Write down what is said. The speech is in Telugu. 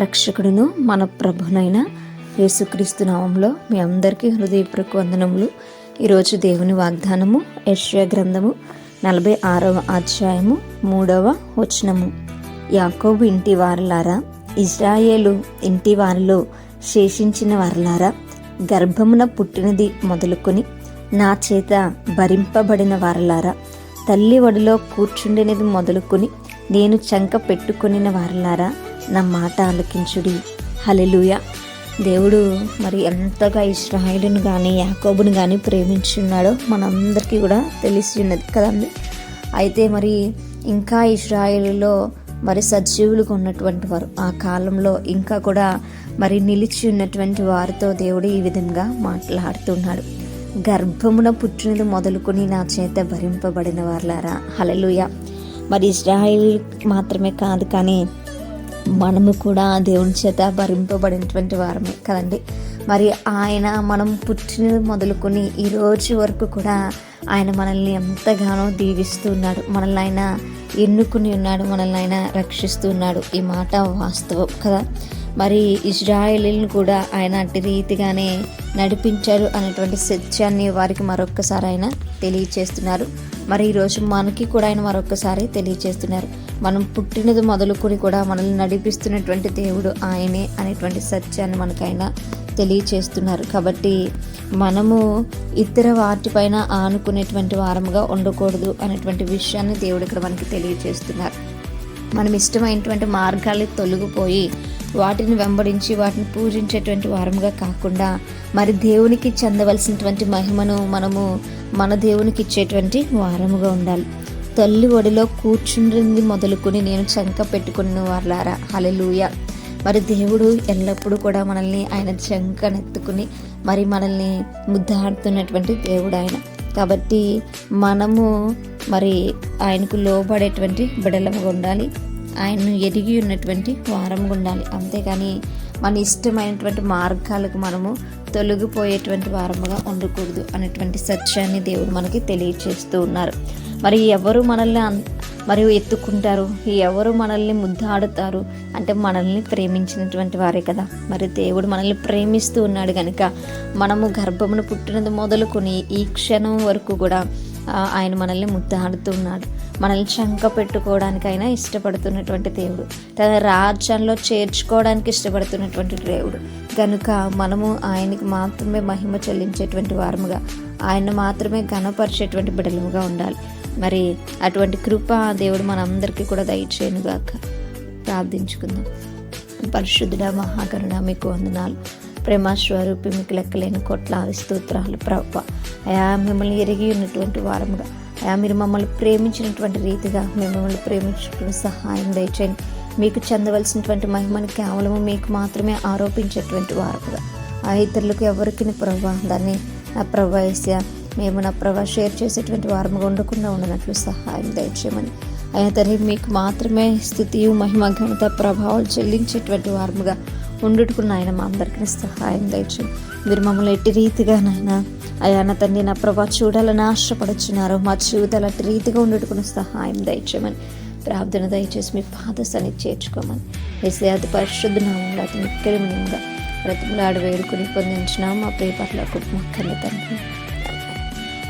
రక్షకుడును మన ప్రభునైన యేసుక్రీస్తు నామంలో మీ అందరికీ హృదయపూర్వక వందనములు. ఈరోజు దేవుని వాగ్దానము యష్యా గ్రంథము నలభై ఆరవ అధ్యాయము మూడవ వచనము. యాకోబు ఇంటి వారలారా ఇజ్రాయేలు ఇంటి వారిలో శేషించిన వారలారా గర్భమున పుట్టినది మొదలుకొని నా చేత భరింపబడిన వారలారా తల్లి ఒడిలో కూర్చుండినది మొదలుకొని నేను చంక పెట్టుకునిన వారలారా నా మాట ఆలకించుడి. హలెలుయ దేవుడు మరి ఎంతగా ఇస్రాయిలును కానీ యాకోబుని కానీ ప్రేమించున్నాడో మనందరికీ కూడా తెలిసి ఉన్నది కదండి. అయితే మరి ఇంకా ఇస్రాయిల్లో మరి సజీవులుగా ఉన్నటువంటి వారు ఆ కాలంలో ఇంకా కూడా మరి నిలిచి ఉన్నటువంటి వారితో దేవుడు ఈ విధంగా మాట్లాడుతున్నాడు. గర్భమున పుట్టినది మొదలుకొని నా చేత భరింపబడిన వారులారా హలలుయ మరి ఇజ్రాయిల్ మాత్రమే కాదు కానీ మనము కూడా దేవుని చేత భరింపబడినటువంటి వారమే కదండి. మరి ఆయన మనం పుట్టినది మొదలుకొని ఈ రోజు వరకు కూడా ఆయన మనల్ని ఎంతగానో దీవిస్తున్నాడు మనల్ని ఆయన ఎన్నుకుని ఉన్నాడు. మనల్ని ఆయన రక్షిస్తున్నాడు ఈ మాట వాస్తవం కదా. మరి ఇజ్రాయేలీలను కూడా ఆయన అట్టి రీతిగానే నడిపించారు అనేటువంటి సత్యాన్ని వారికి మరొక్కసారి ఆయన తెలియచేస్తున్నారు. మరి ఈరోజు మనకి కూడా ఆయన మరొకసారి తెలియచేస్తున్నారు. మనం పుట్టినది మొదలుకొని కూడా మనల్ని నడిపిస్తున్నటువంటి దేవుడు ఆయనే అనేటువంటి సత్యాన్ని మనకైనా తెలియచేస్తున్నారు. కాబట్టి మనము ఇతర వాటిపైన ఆనుకునేటువంటి వారముగా ఉండకూడదు అనేటువంటి విషయాన్ని దేవుడు ఇక్కడ మనకి తెలియచేస్తున్నారు. మనం ఇష్టమైనటువంటి మార్గాలు తొలగిపోయి వాటిని వెంబడించి వాటిని పూజించేటువంటి వారముగా కాకుండా మరి దేవునికి చెందవలసినటువంటి మహిమను మనము మన దేవునికి ఇచ్చేటువంటి వారముగా ఉండాలి. తల్లి ఒడిలో కూర్చుండింది మొదలుకొని నేను చంక పెట్టుకున్న వాళ్ళారా హలలుయ మరి దేవుడు ఎల్లప్పుడూ కూడా మనల్ని ఆయన చంకనెత్తుకుని మరి మనల్ని ముద్దాడుతున్నటువంటి దేవుడు ఆయన కాబట్టి మనము మరి ఆయనకు లోబడేటువంటి బిడలముగా ఉండాలి. ఆయన్ను ఎరిగి ఉన్నటువంటి వారంగా ఉండాలి. అంతేకాని మన ఇష్టమైనటువంటి మార్గాలకు మనము తొలగిపోయేటువంటి వారముగా ఉండకూడదు అనేటువంటి సత్యాన్ని దేవుడు మనకి తెలియచేస్తూ ఉన్నారు. మరి ఎవరు మనల్ని మరియు ఎత్తుకుంటారు? ఎవరు మనల్ని ముద్దాడుతారు? అంటే మనల్ని ప్రేమించినటువంటి వారే కదా. మరి దేవుడు మనల్ని ప్రేమిస్తూ ఉన్నాడు కనుక మనము గర్భమును పుట్టినది మొదలుకొని ఈ క్షణం వరకు కూడా ఆయన మనల్ని ముద్దాడుతున్నాడు మనల్ని శంక పెట్టుకోవడానికైనా ఇష్టపడుతున్నటువంటి దేవుడు. తన రాజ్యంలో చేర్చుకోవడానికి ఇష్టపడుతున్నటువంటి దేవుడు. కనుక మనము ఆయనకి మాత్రమే మహిమ చెల్లించేటువంటి వారముగా ఆయన మాత్రమే ఘనపరిచేటువంటి బిడలముగా ఉండాలి. మరి అటువంటి కృప దేవుడు మనందరికీ కూడా దయచేయనుగాక. ప్రార్థించుకుందాం. పరిశుద్ధుడ మహాకరుణ మీకు వందనాలు. ప్రేమ స్వరూపి మీకు లెక్కలేని కొట్లాది స్తోత్రాలు ప్రభ అయా మిమ్మల్ని ఎరిగి ఉన్నటువంటి వారముగా. అయా మీరు మమ్మల్ని ప్రేమించినటువంటి రీతిగా మేము మిమ్మల్ని ప్రేమించుకుని సహాయం దయచేయండి. మీకు చెందవలసినటువంటి మహిమను కేవలము మీకు మాత్రమే ఆరోపించేటువంటి వారముగా. ఆ ఇతరులకు ఎవరికి ప్రభా దాన్ని ప్రభా ప్రభాస్య మేము నా ప్రభా షేర్ చేసేటువంటి వారముగా ఉండకుండా ఉండనట్లు సహాయం దయచేయమని. అయినా తల్లి మీకు మాత్రమే స్థుతి మహిమ ఘనత ప్రభావాలు చెల్లించేటువంటి వారముగా ఉండుకున్న ఆయన మా అందరికీ సహాయం దయచు మీరు మమ్మల్ని ఎట్టి రీతిగా నాయన అయాన తండ్రి నా ప్రభా చూడాలని ఆశపడుచున్నారు. మా జీవితాలు అట్టి రీతిగా ఉండుకున్న సహాయం దయచేయమని. ప్రార్థన దయచేసి మీ పాద సన్ని చేర్చుకోమని. వేసే అది పరిశుద్ధ నామంలో అతని మిక్కలిమనంగా బ్రతిమలాడు వేడుకుని పొందించిన మా ప్రియ కుటుంబ తండ్రి.